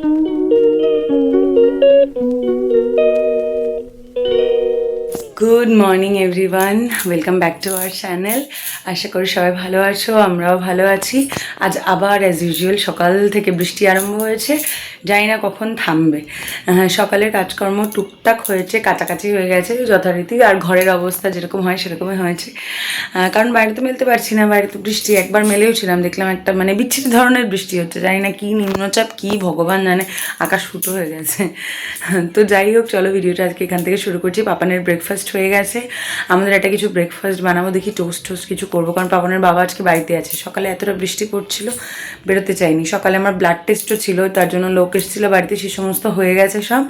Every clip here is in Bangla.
Thank you. Good morning everyone welcome back to our channel আশা করি সবাই ভালো আছো, আমরাও ভালো আছি। আজ আবার অ্যাজ ইউজুয়াল সকাল থেকে বৃষ্টি আরম্ভ হয়েছে। জানি না কখন থামবে। সকালের কাজকর্ম টুকটাক হয়েছে, কাছাকাছি হয়ে গেছে যথারীতি, আর ঘরের অবস্থা যেরকম হয়, সেরকমই হয়েছে। কারণ বাইরে তো মেলতে পারছি না বাইরে তো বৃষ্টি, একবার মেলেও ছিলাম, দেখলাম একটা মানে বিচ্ছিন্ন ধরনের বৃষ্টি হচ্ছে। জানি না কী নিম্নচাপ, কী ভগবান জানে, আকাশ ফুটো হয়ে গেছে। তো যাই হোক, চলো ভিডিওটা আজকে এখান থেকে শুরু করছি। পাপানের ব্রেকফাস্ট হয়ে গেছে। আমাদের একটা কিছু ব্রেকফাস্ট বানাবো, দেখি টোস্ট টোস্ট কিছু করব। কারণ পাপানের বাবা আজকে বাড়িতে আছে। সকালে এতটা বৃষ্টি পড়ছিল, বেরোতে চাইনি। সকালে আমার ব্লাড টেস্টও ছিল, তার জন্য লোক এসেছিল বাড়িতে, সে সমস্ত হয়ে গেছে সব।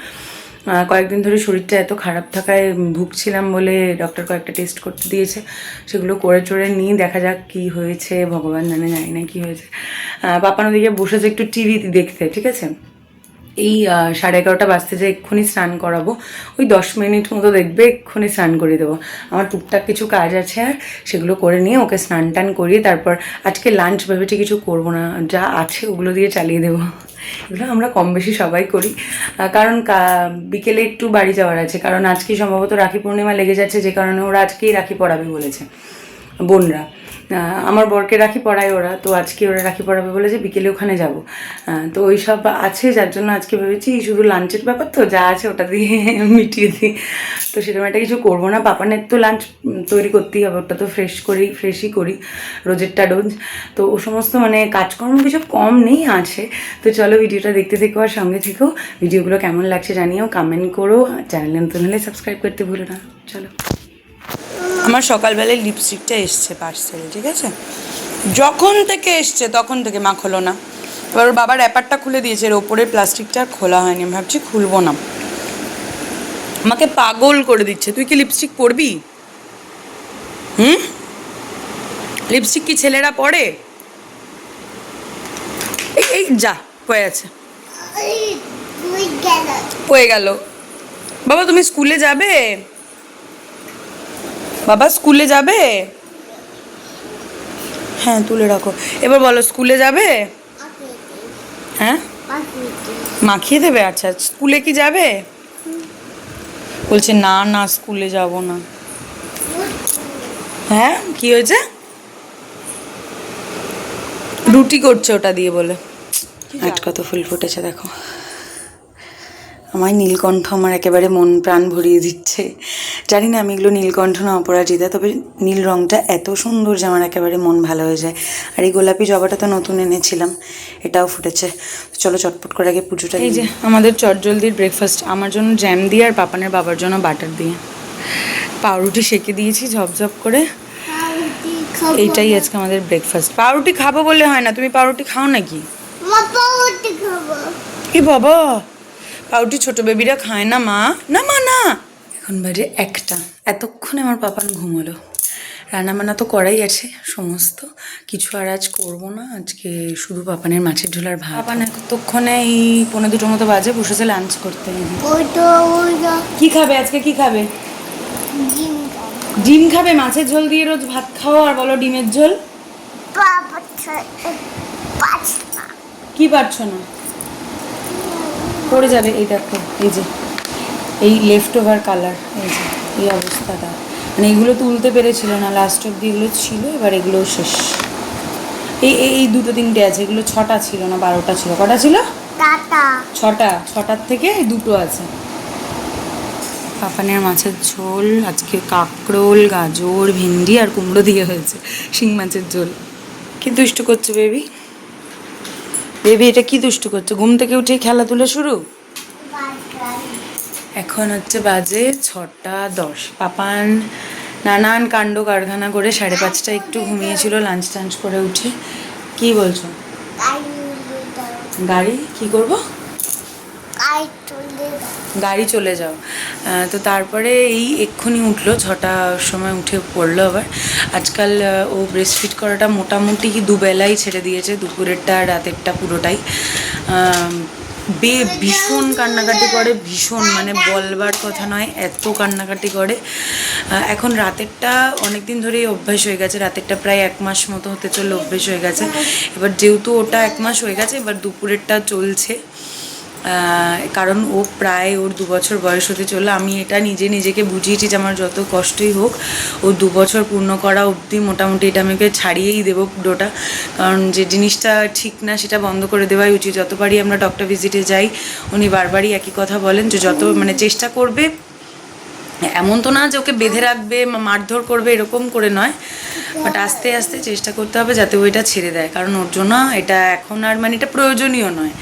কয়েকদিন ধরে শরীরটা এত খারাপ থাকায় ভুগছিলাম বলে ডক্টর কয়েকটা টেস্ট করতে দিয়েছে। সেগুলো করে চড়ে নিই, দেখা যাক কি হয়েছে। ভগবান জানে, জানি না কি হয়েছে। পাপান ওদিকে বসেছে একটু টিভি দেখতে, ঠিক আছে? এই সাড়ে এগারোটা বাজতে যে এক্ষুনি স্নান করাবো, ওই দশ মিনিট মতো দেখবে এক্ষুনি স্নান করে দেবো। আমার টুকটাক কিছু কাজ আছে আর, সেগুলো করে নিয়ে ওকে স্নান টান করিয়ে তারপর আজকে লাঞ্চ ভেবেছি কিছু করব না, যা আছে ওগুলো দিয়ে চালিয়ে দেবো। এগুলো আমরা কম বেশি সবাই করি। কারণ বিকেলে একটু বাড়ি যাওয়ার আছে, কারণ আজকে সম্ভবত রাখি পূর্ণিমা লেগে যাচ্ছে, যে কারণে ওরা আজকেই রাখি পড়াবে বলেছে, বোনরা। আমার বরকে রাখি পড়ায় ওরা, তো আজকে ওরা রাখি পড়াবে বলে যে বিকেলে ওখানে যাব। তো ওই সব আছে, যার জন্য আজকে ভেবেছি শুধু লাঞ্চের ব্যাপার তো, যা আছে ওটা দিয়ে মিটিয়ে দিই। তো সেরকম একটা কিছু করব না পাপানের তো লাঞ্চ তৈরি করতেই হবে, ওটা তো ফ্রেশ করি ফ্রেশই করি রোজেরটা রোজ। তো ও সমস্ত মানে কাজকর্ম কিছু কম নেই আছে। তো চলো ভিডিওটা দেখতে থেকো আর সঙ্গে থেকেও ভিডিওগুলো কেমন লাগছে জানিও কমেন্ট করো। চ্যানেল নতুন হলে সাবস্ক্রাইব করতে ভুলো না। চলো। আমার সকালবেলায় লিপস্টিকটা এসছে পার্সেল ঠিক আছে? যখন থেকে এসছে তখন থেকে মা খোলো না। এবার ওর বাবার অ্যাপারটা খুলে দিয়েছে এর ওপরে প্লাস্টিকটা খোলা হয়নি। আমি ভাবছি খুলবো না। আমাকে পাগল করে দিচ্ছে। তুই কি লিপস্টিক পরবি? হুম? লিপস্টিক কি ছেলেরা পরে? এই এই যা পয়ে আছে। পয়ে গেল। বাবা তুমি স্কুলে যাবে? বাবা স্কুলে যাবে? হ্যাঁ তুলে রাখো। এবার বলো স্কুলে যাবে? হ্যাঁ? মাখিয়ে দেবে? আচ্ছা স্কুলে কি যাবে? বলছে না না স্কুলে যাব না। হ্যাঁ কি হয়েছে? রুটি করছে ওটা দিয়ে বলে। আজ কত ফুল ফুটেছে দেখো। আমার নীলকণ্ঠ আমার একেবারে মন প্রাণ ভরিয়ে দিচ্ছে। জানি না আমি এগুলো নীলকণ্ঠ না অপরাজিতা তবে নীল রঙটা এত সুন্দর যে আমার একেবারে মন ভালো হয়ে যায়। আর এই গোলাপি জবাটা তো নতুন এনেছিলাম এটাও ফুটেছে। চলো চটপট করে আগে পুজোটা এই যে আমাদের চটজলদির ব্রেকফাস্ট আমার জন্য জ্যাম দিয়ে আর পাপানের বাবার জন্য বাটার দিয়ে। পাউরুটি সেকে দিয়েছি ঝপঝপ করে। এইটাই আজকে আমাদের ব্রেকফাস্ট পাউরুটি খাব বলে হয় না তুমি পাউরুটি খাও নাকি? এ বাবা পাউরুটি ছোট বেবিরা খায় না মা? না মা না। এখন বাজে একটা। এতক্ষণে আমার পাপান ঘুমোলো রান্নাবান্না তো করাই আছে সমস্ত। কিছু আর আজ করব না। আজকে শুধু পাপানের মাছের ঝোলার ভাত। পাপান এতক্ষণে এই পনেরো দুটোর মতো বাজে বসেছে লাঞ্চ করতে কি খাবে? আজকে কি খাবে? ডিম খাবে? মাছের ঝোল দিয়ে রোজ ভাত খাও আর বলো ডিমের ঝোল? কি পারছ না? পড়ে যাবে এই দেখো এই যে। এই লেফট ওভার কালার এই যে এই অবস্থাটা। মানে এগুলো তুলতে পেরেছিল না লাস্ট অব্দি এগুলো ছিল এবার এগুলো শেষ। এই এই এই দুটো তিনটে আছে এগুলো ছটা ছিল না বারোটা ছিল। কটা ছিল? ছটা ছটার থেকে এই দুটো আছে। পাপানের মাছের ঝোল আজকে কাঁকরোল গাজর ভিন্ডি আর কুমড়ো দিয়ে হয়েছে শিং মাছের ঝোল। কি দুষ্টু করছে বেবি বেবি এটা কি দুষ্টু করছে? ঘুম থেকে উঠে খেলাধুলা শুরু? এখন হচ্ছে বাজে ছটা দশ। পাপান নানান কাণ্ড কারখানা করে সাড়ে পাঁচটা একটু ঘুমিয়েছিল লাঞ্চ টাঞ্চ করে উঠে। কি বলছো? গাড়ি? কি করব? গাড়ি চলে যাও। তো তারপরে এই এক্ষুনি উঠল, ছটার সময় উঠে পড়ল আবার। আজকাল ও ব্রেস্টফিট করাটা মোটামুটি দুবেলাই ছেড়ে দিয়েছে, দুপুরেরটা রাতেরটা পুরোটাই। বে ভীষণ কান্নাকাটি করে, ভীষণ মানে বলবার কথা নয়, এত কান্নাকাটি করে। এখন রাতেরটা অনেক দিন ধরেই অভ্যাস হয়ে গেছে, রাতেরটা প্রায় এক মাস মতো হতে চললে অভ্যেস হয়ে গেছে। এবার যেহেতু ওটা এক মাস হয়ে গেছে, এবার দুপুরেরটা চলছে। কারণ ও প্রায় ওর দু বছর বয়স হতে চলল। আমি এটা নিজে নিজেকে বুঝিয়েছি যে আমার যত কষ্টই হোক, ও দু বছর পূর্ণ করা অবধি মোটামুটি এটা আমাকে ছাড়িয়েই দেবো পুরোটা। কারণ যে জিনিসটা ঠিক না সেটা বন্ধ করে দেওয়াই উচিত। যতবারই আমরা ডক্টর ভিজিটে যাই, উনি বারবারই একই কথা বলেন যে যত মানে চেষ্টা করবে, এমন তো না যে ওকে বেঁধে রাখবে মারধর করবে, এরকম করে নয়। বাট আস্তে আস্তে চেষ্টা করতে হবে যাতে ও এটা ছেড়ে দেয়। কারণ ওর জন্য এটা এখন আর মানে এটা প্রয়োজনীয় নয়।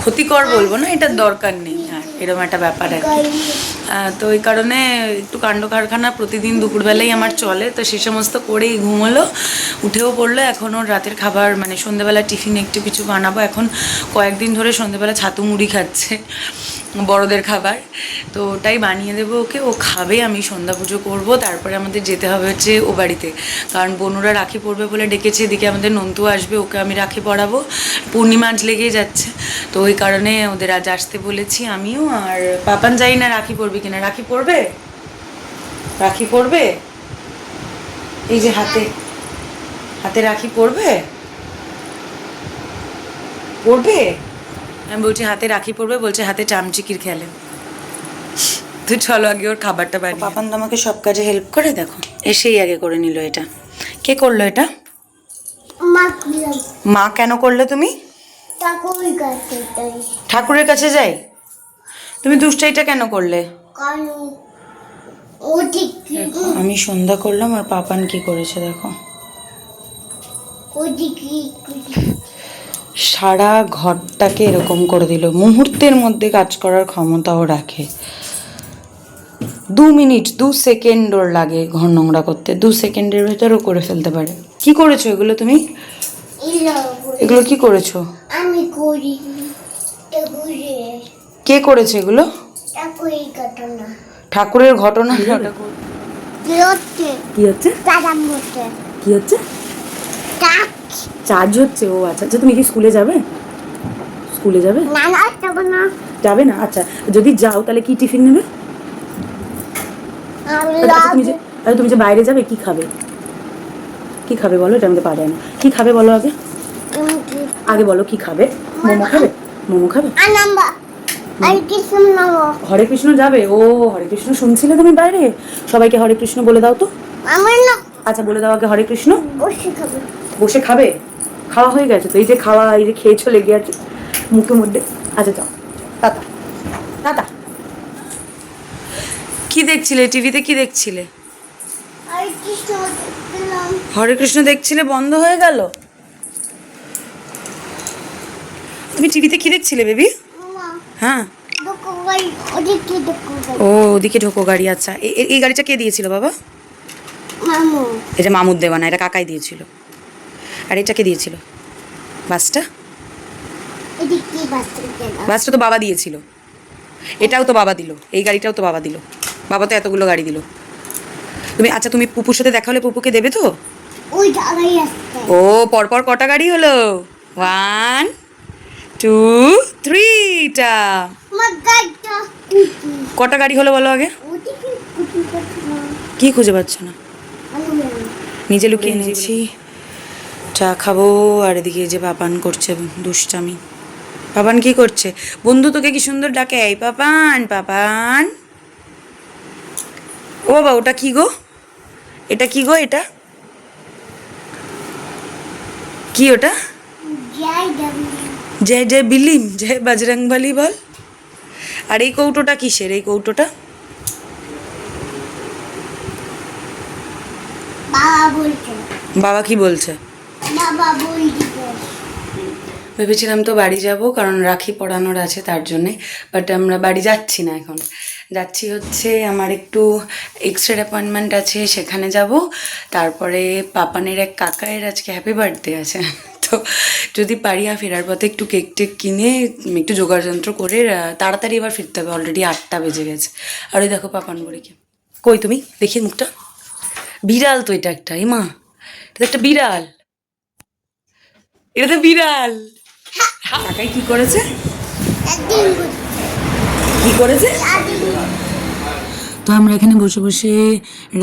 ক্ষতিকর বলব না, এটার দরকার নেই। আর এরকম একটা ব্যাপার আর তো ওই কারণে একটু কাণ্ড কারখানা প্রতিদিন দুপুরবেলাই আমার চলে, তো সে সমস্ত করেই ঘুমোলো, উঠেও পড়ল এখনও রাতের খাবার মানে সন্ধ্যেবেলা টিফিন একটু কিছু বানাবো। এখন কয়েকদিন ধরে সন্ধ্যেবেলা ছাতু মুড়ি খাচ্ছে। বড়দের খাবার। তো ওটাই বানিয়ে দেবো ওকে। ও খাবে, আমি সন্ধ্যা পুজো করব। তারপরে আমাদের যেতে হবে হচ্ছে ও বাড়িতে। কারণ বনুরা রাখি পড়বে বলে ডেকেছে। এদিকে আমাদের নন্তু আসবে, ওকে আমি রাখি পড়াবো। পূর্ণিমা আজ লেগেই যাচ্ছে। তো ওই কারণে ওদের আজ আসতে বলেছি আমিও। আর পাপান যাই না রাখি পড়বে কিনা। রাখি পড়বে? রাখি পড়বে? এই যে হাতে। হাতে রাখি পড়বে? পড়বে? আমি বলছি হাতে রাখি পড়বে বলছে হাতে চামচিকির খেলে। তুই চলো আগে ওর খাবারটা বাড়ি পাপান তো আমাকে সব কাজে হেল্প করে দেখো। এসেই আগে করে নিল এটা। কে করল এটা? মা কেন করলে তুমি? তাকই কাছে তাই ঠাকুরের কাছে যাই? তুমি দুষ্টাইটা কেন করলে? ও ঠিক আমি সন্ধ্যা করলাম আর পাপান কি করেছে দেখো। ওদিকে সারা ঘরটাকে এরকম করে দিল। মুহূর্তের মধ্যে কাজ করার ক্ষমতাও রাখে। দু মিনিট দু সেকেন্ড ওর লাগে ঘর নোংরা করতে। দু সেকেন্ডের ভেতরও করে ফেলতে পারে। কি করেছ এগুলো তুমি? এগুলো কি করেছ? আমি করি। কে করেছে এগুলো? ঠাকুরের ঘটনা। কি হচ্ছে? কি হচ্ছে? চার্জ হচ্ছে ও আচ্ছা আচ্ছা তুমি কি স্কুলে যাবে? স্কুলে যাবে? না না তব না। যাবে না? আচ্ছা যদি যাও তাহলে কি টিফিন নেবে? আমি আচ্ছা, তুমি যে আচ্ছা, তুমি যে বাইরে যাবে কি খাবে? কি খাবে বলো? এটা আমাকে পারে না কি খাবে বলো আগে? আগে বলো কি খাবে? মোমো খাবে? মোমো খাবে? হরে কৃষ্ণ যাবে? ও হরে কৃষ্ণ শুনছিলে তুমি বাইরে? সবাইকে হরে কৃষ্ণ বলে দাও তো। আচ্ছা বলে দাও আগে হরে কৃষ্ণ। বসে খাবে? খাওয়া হয়ে গেছে তো এই যে খাওয়া এই যে খেয়েছো লেগে আছে মুখের মধ্যে। আচ্ছা যাও। টাটা। টাটা। কি দেখছিলে? টিভিতে কি দেখছিলে? আর হরে কৃষ্ণ দেখছিলে বন্ধ হয়ে গেল? তুমি টিভিতে কি দেখছিলে বেবি? হ্যাঁ। দেখো ভাই ওদিকে দেখো ভাই ও ওদিকে ঢোকো গাড়ি আচ্ছা। এই গাড়িটা কে দিয়েছিল বাবা? মামু। এটা মামুদ দেওয়ানা এটা কাকাই দিয়েছিল। আর এটা কে দিয়েছিল। বাসটা? বাসটা তো বাবা দিয়েছিল। এটাও তো বাবা দিল। এই গাড়িটাও তো বাবা দিল। বাবা তো এতগুলো গাড়ি দিল। তুমি আচ্ছা তুমি পুপুর সাথে দেখা হলে পুপুকে দেবে তো? ও পরপর কটা গাড়ি হলো? One two. থ্রিটা কুটি গাড়ি হলো বলো আগে? কি খুঁজে পাচ্ছ না? নিজে লুকিয়ে নিয়েছি। চা খাব আর এদিকে যে পাপান করছে দুষ্টামি। পাপান কি করছে? বন্ধু তোকে কি সুন্দর ডাকে? এই পাপান পাপান ও বাবা ওটা কি গো? এটা কি গো এটা? কি ওটা? জয় জয় বিলিম জয় বজরং বলি বল। আর এই কৌটোটা কিসের? এই কৌটোটা? বাবা কি বলছে? ভেবেছিলাম তো বাড়ি যাব, কারণ রাখি পড়ানোর আছে তার জন্যে বাট আমরা বাড়ি যাচ্ছি না এখন। যাচ্ছি হচ্ছে আমার একটু এক্স রে অ্যাপয়েন্টমেন্ট আছে, সেখানে যাব। তারপরে পাপানের এক কাকায়ের আজকে হ্যাপি বার্থডে আছে। তো যদি পারি আর ফেরার পথে একটু কেক টেক কিনে, একটু জোগাড় যন্ত্র করে তাড়াতাড়ি এবার ফিরতে হবে অলরেডি আটটা বেজে গেছে। আর ওই দেখো পাপান বুড়িকে। কই তুমি? দেখি মুখটা। বিড়াল তো এটা একটা, এই মা। এটা একটা বিড়াল। এটা তো বিড়াল। কাকাই কি করেছে? কি করেছে? তো আমরা এখানে বসে বসে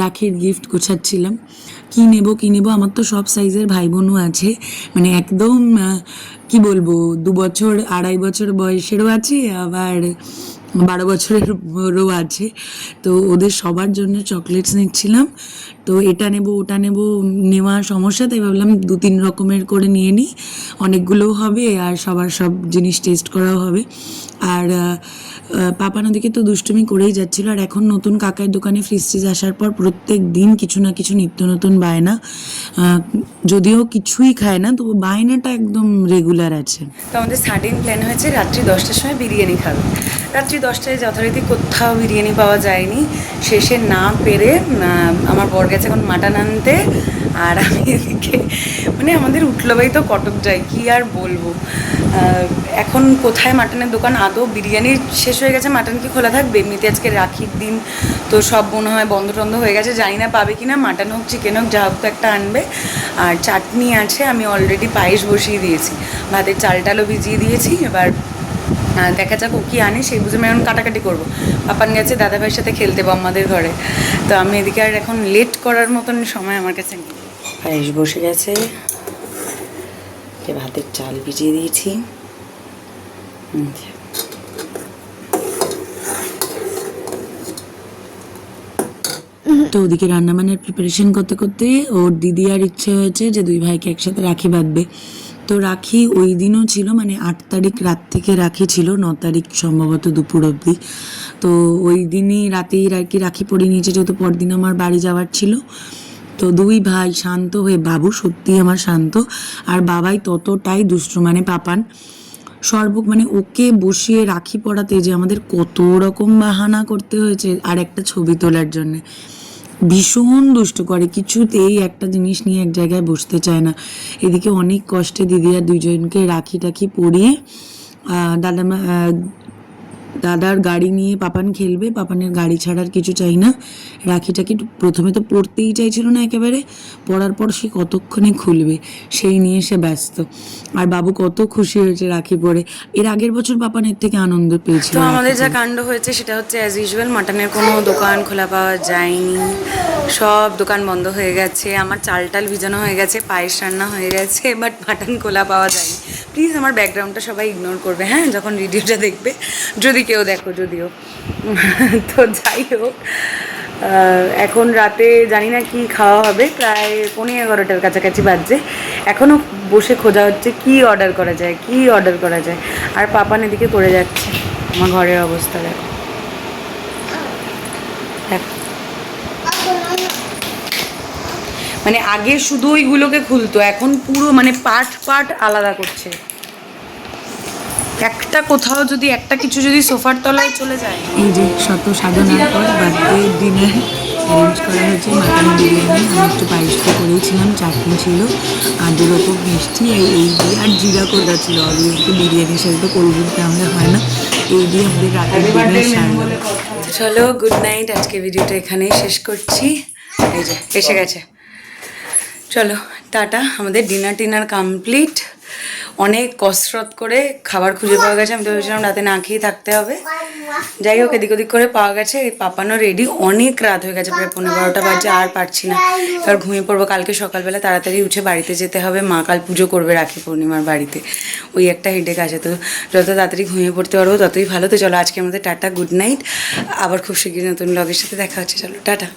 রাখির গিফট গোছাচ্ছিলাম। কি নেব কি নেব? আমার তো সব সাইজের ভাই বোনও আছে। মানে একদম কি বলব, দু বছর, আড়াই বছর বয়সেরও আছে, আবার বারো বছরেরও আছে। তো ওদের সবার জন্য চকলেটস নিচ্ছিলাম। তো এটা নেব, ওটা নেব নেওয়া সমস্যা, তাই ভাবলাম দু তিন রকমের করে নিয়ে নিই। অনেকগুলোও হবে আর সবার সব জিনিস টেস্ট করাও হবে। আর পাপান ওদিকে তো দুষ্টুমি করেই যাচ্ছিল, আর এখন নতুন কাকার দোকানে ফ্রিজ ট্রিজ আসার পর প্রত্যেক দিন কিছু না কিছু নিত্য নতুন বায়না। যদিও কিছুই খায় না, তবু বায়নাটা একদম রেগুলার আছে। তো আমাদের সাডেন প্ল্যান হয়েছে, রাত্রি দশটার সময় বিরিয়ানি খাবে। রাত্রি দশটায় যথারীতি কোথাও বিরিয়ানি পাওয়া যায়নি। শেষে না পেরে আমার বর গেছে এখন মাটন আনতে। আর আমি এদিকে মানে আমাদের উঠল ভাই তো কটক যাই, কি আর বলব? এখন কোথায় মাটনের দোকান? আদৌ বিরিয়ানি শেষ হয়ে গেছে, মাটন কি খোলা থাকবে? এমনিতে আজকে রাখির দিন, তো সব মনে হয় বন্ধ টন্ধ হয়ে গেছে, জানি না পাবে কি না মাটন হোক চিকেন হোক, যা হোক তো একটা আনবে। আর চাটনি আছে, আমি অলরেডি পায়েস বসিয়ে দিয়েছি। ভাতের চাল টালও ভিজিয়ে দিয়েছি, এবার দেখা যাক ও কি আনে, সেই বুঝে আমি এখন কাটাকাটি করব। পাপান গেছে দাদা ভাইয়ের সাথে খেলতে আমাদের ঘরে। তো আমি এদিকে আর এখন লেট করার মতন সময় আমার কাছে নেই। পায়েস বসে গেছে। ভাতের চাল ভিজিয়ে দিয়েছি। তো ওদিকে রান্নাবান্নার প্রিপারেশন করতে করতে ওর দিদি আর ইচ্ছে হয়েছে যে দুই ভাইকে একসাথে রাখি বাঁধবে। তো রাখি ওই দিনও ছিল মানে আট তারিখ রাত থেকে রাখি ছিল, ন তারিখ সম্ভবত দুপুর অবধি। তো ওই দিনই রাতেই আর কি রাখি পরে নিয়েছে, যেহেতু পরদিন আমার বাড়ি যাওয়ার ছিল। তো দুই ভাই শান্ত হয়ে, বাবু সত্যি আমার শান্ত। আর বাবাই ততটাই দুষ্টু মানে পাপান। সর্ব মানে ওকে বসিয়ে রাখি পড়াতে যে আমাদের কত রকম বাহানা করতে হয়েছে আর একটা ছবি তোলার জন্য। ভীষণ দুষ্ট করে, কিছুতেই একটা জিনিস নিয়ে এক জায়গায় বসতে চায় না। এদিকে অনেক কষ্টে দিদি আর দুইজনকে রাখি টাখি পরিয়ে দাদা দাদার গাড়ি নিয়ে পাপান খেলবে পাপানের গাড়ি ছাড়ার কিছু চাই না। রাখিটাকে প্রথমে তো পড়তেই চাইছিল না একেবারে পড়ার পর সে কতক্ষণে খুলবে সেই নিয়ে সে ব্যস্ত। আর বাবু কত খুশি হয়েছে রাখি পরে। এর আগের বছর পাপানের থেকে আনন্দ পেয়েছিল তো আমাদের যা কাণ্ড হয়েছে সেটা হচ্ছে অ্যাজ ইউজুয়াল মাটনের কোনো দোকান খোলা পাওয়া যায়নি। সব দোকান বন্ধ হয়ে গেছে আমার চাল টাল ভিজানো হয়ে গেছে পায়েস রান্না হয়ে গেছে বাট মাটন খোলা পাওয়া যায়নি। প্লিজ আমার ব্যাকগ্রাউন্ডটা সবাই ইগনোর করবে হ্যাঁ যখন ভিডিওটা দেখবে। যদি কেউ দেখো যদিও। তো যাই হোক এখন রাতে জানি না কি খাওয়া হবে, প্রায় পনেরো এগারোটার কাছাকাছি বাজছে। এখনও বসে খোঁজা হচ্ছে কি অর্ডার করা যায়, কি অর্ডার করা যায়। আর পাপান এদিকে করে যাচ্ছে, আমার ঘরের অবস্থা দেখো। মানে আগে শুধু ওইগুলোকে খুলতো, এখন পুরো মানে পার্ট পার্ট আলাদা করছে। একটা কোথাও যদি একটা কিছু যদি সোফার তলায় চলে যায়। এই যে শত সাধনার পর বার্থডে ডিনার অ্যারেঞ্জ করা হয়েছে মাটন বিরিয়ানি। আমি একটু পায়েস করেছিলাম চাটনি ছিল আর দু রকম মিষ্টি এই দিয়ে আর জিরা কোদা ছিল অবভিয়াসলি বিরিয়ানির সাথে তো ড্রিঙ্ক আমাদের হয় না। এই দিয়ে আমাদের রাতের ডিনার চলো গুড নাইট আজকে ভিডিওটা এখানেই শেষ করছি। এই যে এসে গেছে। চলো টাটা আমাদের ডিনার টিনার কমপ্লিট অনেক কসরত করে খাবার খুঁজে পাওয়া গেছে। আমি তো ভেবেছিলাম রাতে না খেয়ে থাকতে হবে। যাই হোক, এদিক ওদিক করে পাওয়া গেছে। পাপানো রেডি অনেক রাত হয়ে গেছে, প্রায় পনেরো বারোটা বাজে আর পারছি না। এবার ঘুমিয়ে পড়ব কালকে সকালবেলা, তাড়াতাড়ি উঠে বাড়িতে যেতে হবে। মা কাল পুজো করবে রাখি পূর্ণিমার বাড়িতে। ওই একটা হেডেক আছে, তো যত তাড়াতাড়ি ঘুমিয়ে পড়তে পারব, ততই ভালো। তো চলো আজকে আমাদের টাটা গুড নাইট আবার খুব শীঘ্রই নতুন লগের সাথে দেখা হচ্ছে। চলো, টাটা।